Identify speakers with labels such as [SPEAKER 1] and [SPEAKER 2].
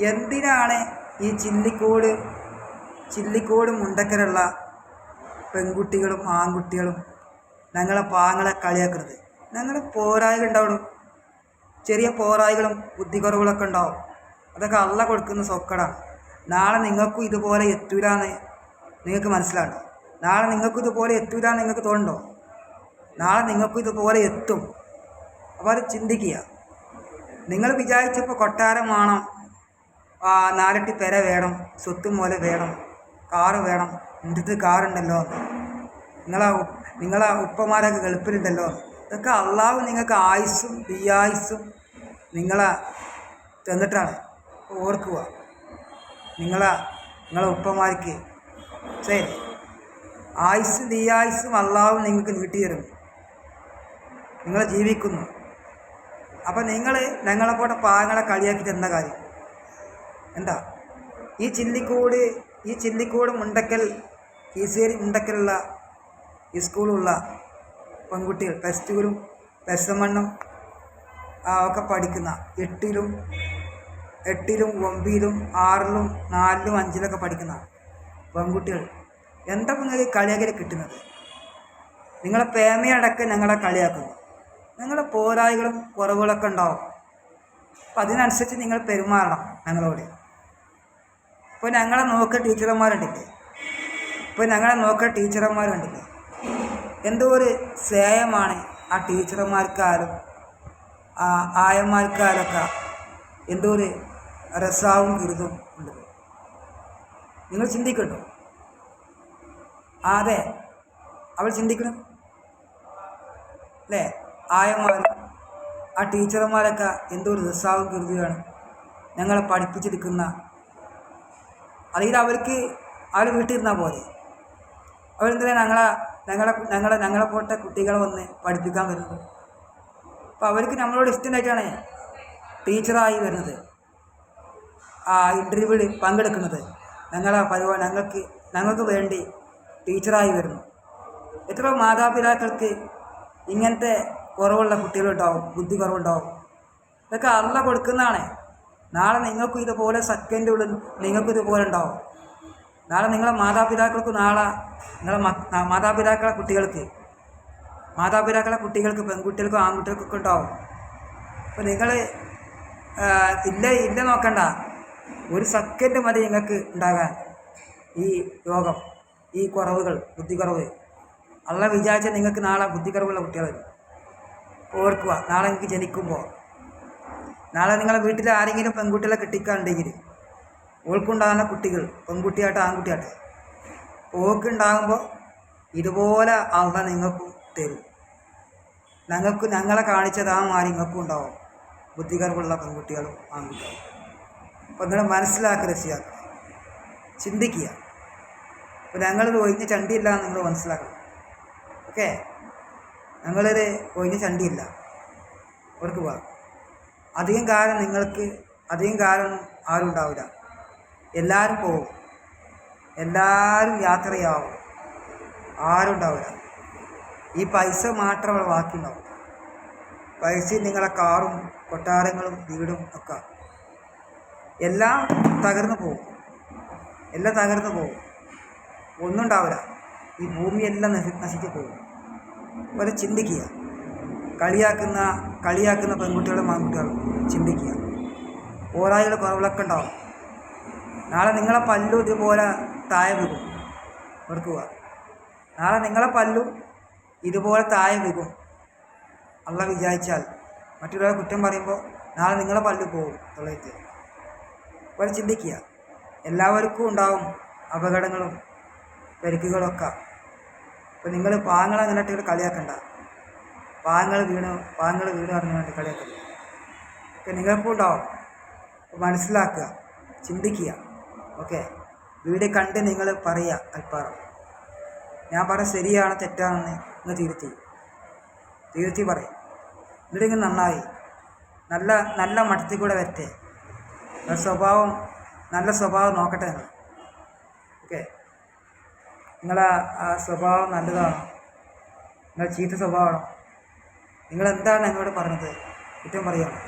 [SPEAKER 1] എന്തിനാണ് ഈ ചില്ലിക്കോട് ചില്ലിക്കോട് മുണ്ടക്കലുള്ള പെൺകുട്ടികളും ആൺകുട്ടികളും ഞങ്ങളെ പാങ്ങളെ കളിയാക്കുന്നത് ഞങ്ങൾ പോരായ്മ ഉണ്ടാവണം. ചെറിയ പോരായികളും ബുദ്ധിക്കുറവുകളൊക്കെ ഉണ്ടാവും. അതൊക്കെ അള്ള കൊടുക്കുന്ന സൊക്കടാണ് നാളെ നിങ്ങൾക്കും ഇതുപോലെ എത്തൂലാന്ന് നിങ്ങൾക്ക് മനസ്സിലാണ് നാളെ നിങ്ങൾക്കും ഇതുപോലെ എത്തൂലാന്ന് നിങ്ങൾക്ക് തോന്നുന്നുണ്ടോ? നാളെ നിങ്ങൾക്കും ഇതുപോലെ എത്തും. അപ്പോൾ അത് ചിന്തിക്കുക. നിങ്ങൾ വിചാരിച്ചപ്പോൾ കൊട്ടാരം വേണം. നാലട്ടി പെര വേണം. സ്വത്തും പോലെ വേണം. കാറ് വേണം. അടുത്ത് കാറുണ്ടല്ലോ നിങ്ങളാ നിങ്ങളാ ഉപ്പമാരൊക്കെ ഗൾഫിലുണ്ടല്ലോ. ഇതൊക്കെ അള്ളാഹു നിങ്ങൾക്ക് ആയുസ്സും ദീയായുസ്സും നിങ്ങളെ തന്നിട്ടാണ്. ഓർക്കുക. നിങ്ങളെ നിങ്ങളെ ഉപ്പമാർക്ക്. ശരി. ആയുസ്സും ദീയായുസ്സും അള്ളാഹു നിങ്ങൾക്ക് നീട്ടി തരും നിങ്ങൾ ജീവിക്കുന്നു. അപ്പം നിങ്ങൾ ഞങ്ങളെപ്പോലെ പാങ്ങളെ കളിയാക്കിയിട്ട് എന്താ കാര്യം. എന്താ? ഈ ചില്ലിക്കൂട് ഈ ചില്ലിക്കൂട് മുണ്ടക്കൽ കീശേരി മുണ്ടക്കലുള്ള ഈ സ്കൂളുള്ള പെൺകുട്ടികൾ പ്ലസ് ടുവിലും പ്ലസ് വണ്ണും ഒക്കെ പഠിക്കുന്ന എട്ടിലും എട്ടിലും ഒമ്പതിലും ആറിലും നാലിലും അഞ്ചിലൊക്കെ പഠിക്കുന്ന പെൺകുട്ടികൾ എന്താ നിങ്ങൾക്ക് കളിയാക്കൽ കിട്ടുന്നത്? നിങ്ങളെ പേമയടക്കം ഞങ്ങളെ കളിയാക്കുന്നു. നിങ്ങളെ പോരായികളും കുറവുകളൊക്കെ ഉണ്ടാവും. അപ്പം അതിനനുസരിച്ച് നിങ്ങൾ പെരുമാറണം ഞങ്ങളോട്. ഇപ്പോൾ ഞങ്ങളെ നോക്കുക ടീച്ചർമാരുണ്ടില്ലേ? ഇപ്പോൾ ഞങ്ങളെ നോക്കുക ടീച്ചർമാരുണ്ടില്ലേ? എന്തോ ഒരു സ്നേഹമാണ് ആ ടീച്ചർമാർക്കാരും ആ ആയന്മാർക്കാരൊക്കെ എന്തോ ഒരു രസാവും ഗിരുതും ഉണ്ട്. നിങ്ങൾ ചിന്തിക്കണ്ടോ ആ അതെ. അവൾ ചിന്തിക്കണം. അല്ലേ? ആയന്മാർ ആ ടീച്ചർമാരൊക്കെ എന്തോ ഒരു രസാവും ഗിരുതിയാണ് ഞങ്ങളെ പഠിപ്പിച്ചെടുക്കുന്ന. അല്ലെങ്കിൽ അവർക്ക് അവർ വീട്ടിരുന്നാൽ പോലെ അവരെന്തിനാ ഞങ്ങളെ ഞങ്ങളെ ഞങ്ങളെ ഞങ്ങളെ പോട്ട കുട്ടികളെ വന്ന് പഠിപ്പിക്കാൻ വരുന്നത്? അപ്പോൾ അവർക്ക് നമ്മളോട് ഇഷ്ടമായിട്ടാണ് ടീച്ചറായി വരുന്നത്. ആ ഇന്റർവ്യൂവിൽ പങ്കെടുക്കുന്നത്. ഞങ്ങളെ പരിപാടി ഞങ്ങൾക്ക് ഞങ്ങൾക്ക് വേണ്ടി ടീച്ചറായി വരുന്നു. എത്ര മാതാപിതാക്കൾക്ക് ഇങ്ങനത്തെ കുറവുള്ള കുട്ടികളുണ്ടാവും ബുദ്ധി കുറവുണ്ടാവും ഇതൊക്കെ അള്ള കൊടുക്കുന്നതാണ്. നാളെ നിങ്ങൾക്കും ഇതുപോലെ സെക്കൻഡ് ഉള്ളിൽ നിങ്ങൾക്കും ഇതുപോലെ ഉണ്ടാവും. നാളെ നിങ്ങളെ മാതാപിതാക്കൾക്ക് നാളെ നിങ്ങളെ മാതാപിതാക്കളെ കുട്ടികൾക്ക് മാതാപിതാക്കളെ കുട്ടികൾക്ക് പെൺകുട്ടികൾക്കും ആൺകുട്ടികൾക്കൊക്കെ ഉണ്ടാവും. അപ്പോൾ നിങ്ങൾ ഇല്ല ഇല്ല നോക്കണ്ട. ഒരു സെക്കൻഡ് മതി നിങ്ങൾക്ക് ഉണ്ടാകാൻ ഈ രോഗം ഈ കുറവുകൾ ബുദ്ധിക്കുറവ്. അള്ള വിചാരിച്ചാൽ നിങ്ങൾക്ക് നാളെ ബുദ്ധിക്കുറവുള്ള കുട്ടികൾ ഓർക്കുക നാളെ നിങ്ങൾക്ക് ജനിക്കുമ്പോൾ. നാളെ നിങ്ങളെ വീട്ടിൽ ആരെങ്കിലും പെൺകുട്ടികളെ കെട്ടിക്കാണ്ടെങ്കിൽ ഓൾക്കുണ്ടാകുന്ന കുട്ടികൾ പെൺകുട്ടിയാട്ടെ ആൺകുട്ടിയാട്ടെ ഓക്കുണ്ടാകുമ്പോൾ ഇതുപോലെ അള്ള നിങ്ങൾക്കും തരും. ഞങ്ങൾക്ക് ഞങ്ങളെ കാണിച്ചതാ മാറി നിങ്ങൾക്കും ഉണ്ടാവും. ബുദ്ധികർവുള്ള പെൺകുട്ടികളും ആൺകുട്ടികളും. അപ്പോൾ നിങ്ങൾ മനസ്സിലാക്കുക രസിയാക്കുക ചിന്തിക്കുക. അപ്പോൾ ഞങ്ങളിത് ഒഴിഞ്ഞ് ചണ്ടിയില്ല എന്ന് നിങ്ങൾ മനസ്സിലാക്കണം. ഓക്കെ? ഞങ്ങളിത് ഒഴിഞ്ഞ ചണ്ടിയില്ല. അവർക്ക് പോവാം അധികം കാലം നിങ്ങൾക്ക് അധികം കാലം ആരും ഉണ്ടാവില്ല. എല്ലാവരും പോകും. എല്ലാവരും യാത്രയാവും. ആരും ഉണ്ടാവില്ല. ഈ പൈസ മാത്രമേ ബാക്കിയുണ്ടാവും. പൈസ നിങ്ങളെ കാറും കൊട്ടാരങ്ങളും വീടും ഒക്കെ. എല്ലാം തകർന്നു പോകും. എല്ലാം തകർന്നു പോകും. ഒന്നും ഉണ്ടാവില്ല. ഈ ഭൂമിയെല്ലാം നശി നശിച്ചു പോകും. അതുപോലെ ചിന്തിക്കുക. കളിയാക്കുന്ന കളിയാക്കുന്ന പെൺകുട്ടികളും ആൺകുട്ടികളും ചിന്തിക്കുക. പോരാളികൾ കുറവുകളൊക്കെ ഉണ്ടാവും. നാളെ നിങ്ങളെ പല്ലു ഇതുപോലെ താഴെ വീകും. ഓർക്കുക നാളെ നിങ്ങളെ പല്ലു ഇതുപോലെ താഴെ വീകും. അള്ള വിചാരിച്ചാൽ മറ്റൊരാളെ കുറ്റം പറയുമ്പോൾ നാളെ നിങ്ങളെ പല്ല് പോകും. തൊള്ളേറ്റ് പോലെ ചിന്തിക്കുക. എല്ലാവർക്കും ഉണ്ടാവും അപകടങ്ങളും പെരുക്കുകളൊക്കെ. അപ്പോൾ നിങ്ങൾ പാങ്ങൾ അങ്ങനെ ഇട്ട് കളിയാക്കണ്ട. പാങ്ങൾ വീണ് പാങ്ങൾ വീണ് പറഞ്ഞു വേണ്ടി കളിയാക്കണ്ട. ഒക്കെ നിങ്ങൾക്കും മനസ്സിലാക്കുക ചിന്തിക്കുക. ഓക്കെ വീട് കണ്ട് നിങ്ങൾ പറയുക അൽപ്പാറ. ഞാൻ പറഞ്ഞ ശരിയാണ് തെറ്റാണെന്ന് ഒന്ന് തിരുത്തി. തിരുത്തി പറയും. എന്നിട്ട് ഇങ്ങനെ നന്നായി. നല്ല നല്ല മഠത്തിൽ കൂടെ വരട്ടെ. സ്വഭാവം നല്ല സ്വഭാവം നോക്കട്ടെ നിങ്ങൾ ഓക്കെ. നിങ്ങളെ ആ സ്വഭാവം നല്ലതാണോ? നിങ്ങളുടെ ചീത്ത സ്വഭാവമാണോ? നിങ്ങളെന്താണ് എന്നോട് പറഞ്ഞത്? കുറ്റം പറയുകയാണ്